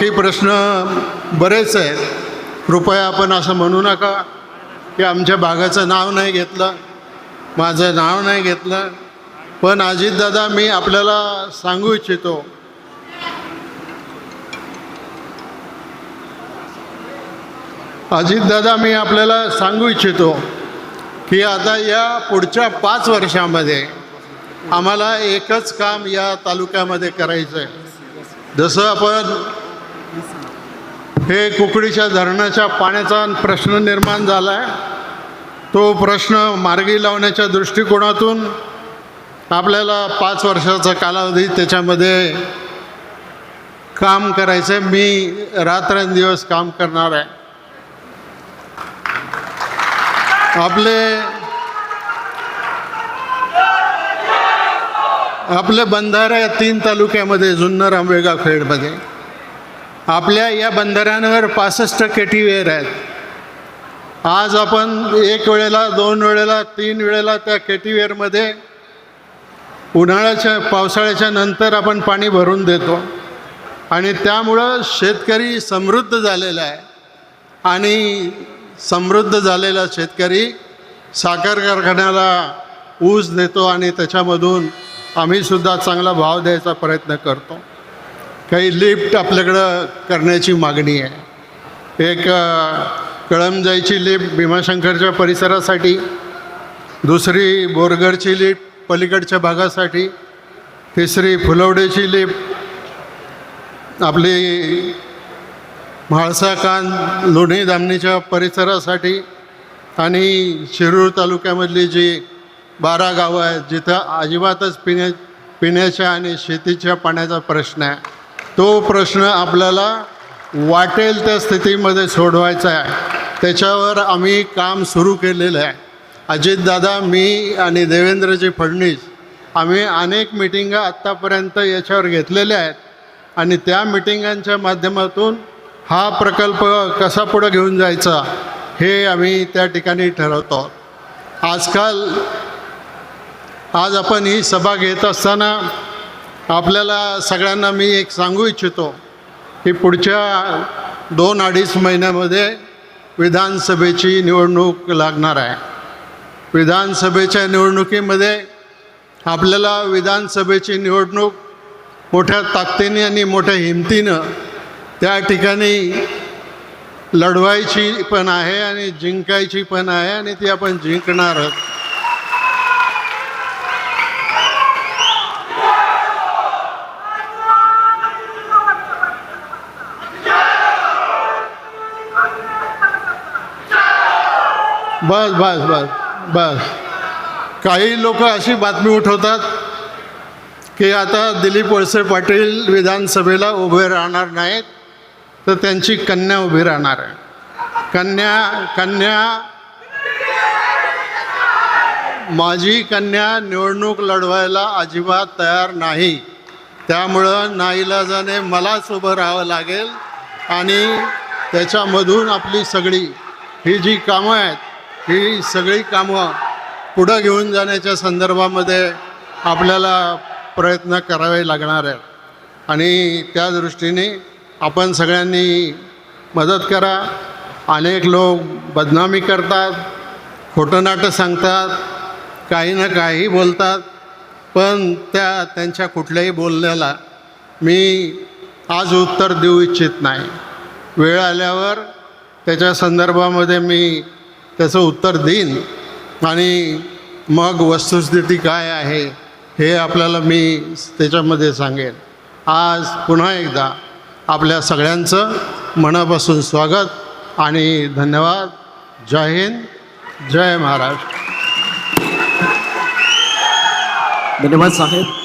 बाकी प्रश्न बरेच आहेत. कृपया आपण असं म्हणू नका की आमच्या भागाचं नाव नाही घेतलं माझं नाव नाही घेतलं. पण अजितदादा मी आपल्याला सांगू इच्छितो. अजितदादा मी आपल्याला सांगू इच्छितो की आता या पुढच्या पाच वर्षामध्ये आम्हाला एकच काम या तालुक्यामध्ये करायचं आहे जसं आपण हे कुकडीच्या धरणाच्या पाण्याचा प्रश्न निर्माण झाला आहे तो प्रश्न मार्गी लावण्याच्या दृष्टिकोनातून आपल्याला पाच वर्षाचा कालावधी त्याच्यामध्ये काम करायचं आहे मी रात्रंदिवस काम करणार आहे. आपले आपले बंधारा तीन तालुक्यामध्ये जुन्नर आंबेगाव खेडमध्ये. आपल्या या बंधाऱ्यांवर पासष्ट केटी वेअर आहेत. आज आपण एक वेळेला दोन वेळेला तीन वेळेला त्या केटीवेरमध्ये उन्हाळ्याच्या पावसाळ्याच्या नंतर आपण पाणी भरून देतो. आणि त्यामुळं शेतकरी समृद्ध झालेला आहे. आणि समृद्ध झालेला शेतकरी साखर कारखान्याला ऊस देतो आणि त्याच्यामधून आम्हीसुद्धा चांगला भाव द्यायचा प्रयत्न करतो. काही लिफ्ट आपल्याकडं करण्याची मागणी आहे. एक कळमजाईची लिफ्ट भीमाशंकरच्या परिसरासाठी दुसरी बोरगडची लिफ्ट पलीकडच्या भागासाठी तिसरी फुलवडेची लिफ्ट आपली म्हाळसा कान लोणी धामणीच्या परिसरासाठी आणि शिरूर तालुक्यामधली जी बारा गावं आहेत जिथं अजिबातच पिण्या पिण्याच्या आणि शेतीच्या पाण्याचा प्रश्न आहे. तो प्रश्न आपल्याला वाटेल त्या स्थितीमध्ये सोडवायचा आहे. त्याच्यावर आम्ही काम सुरू केलेलं आहे. अजितदादा मी आणि देवेंद्रजी फडणीस आम्ही अनेक मिटिंगा आत्तापर्यंत याच्यावर घेतलेल्या आहेत. आणि त्या मिटिंगांच्या माध्यमातून हा प्रकल्प कसा पुढं घेऊन जायचा हे आम्ही त्या ठिकाणी ठरवतो. आजकाल आज आपण ही सभा घेत असताना आपल्याला सगळ्यांना मी एक सांगू इच्छितो की पुढच्या दोन अडीच महिन्यामध्ये विधानसभेची निवडणूक लागणार आहे. विधानसभेच्या निवडणुकीमध्ये आपल्याला विधानसभेची निवडणूक मोठ्या ताकदीने आणि मोठ्या हिमतीनं त्या ठिकाणी लढवायची पण आहे आणि जिंकायची पण आहे आणि ती आपण जिंकणार आहोत. बस बस बस बस. काही लोक अशी बातमी उठवतात की आता दिलीप वळसे पाटील विधानसभेला उभे राहणार नाहीत तर त्यांची कन्या उभी राहणार आहे. कन्या कन्या माझी कन्या निवडणूक लढवायला अजिबात तयार नाही. त्यामुळं नाईलाजाने मलाच उभं राहावं लागेल आणि त्याच्यामधून आपली सगळी ही जी कामं आहेत ही सगळी कामं पुढं घेऊन जाण्याच्या संदर्भामध्ये आपल्याला प्रयत्न करावे लागणार आहेत. आणि त्या दृष्टीने आपण सगळ्यांनी मदत करा. अनेक लोक बदनामी करतात खोटं नाटं सांगतात काही ना काही बोलतात. पण त्या त्यांच्या कुठल्याही बोलण्याला मी आज उत्तर देऊ इच्छित नाही. वेळ आल्यावर त्याच्या संदर्भामध्ये मी त्याचं उत्तर देईन? आणि मग वस्तुस्थिती काय आहे हे आपल्याला मी त्याच्यामध्ये सांगेन. आज पुन्हा एकदा आपल्या सगळ्यांचं मनापासून स्वागत आणि धन्यवाद. जय हिंद जय महाराष्ट्र. धन्यवाद साहेब.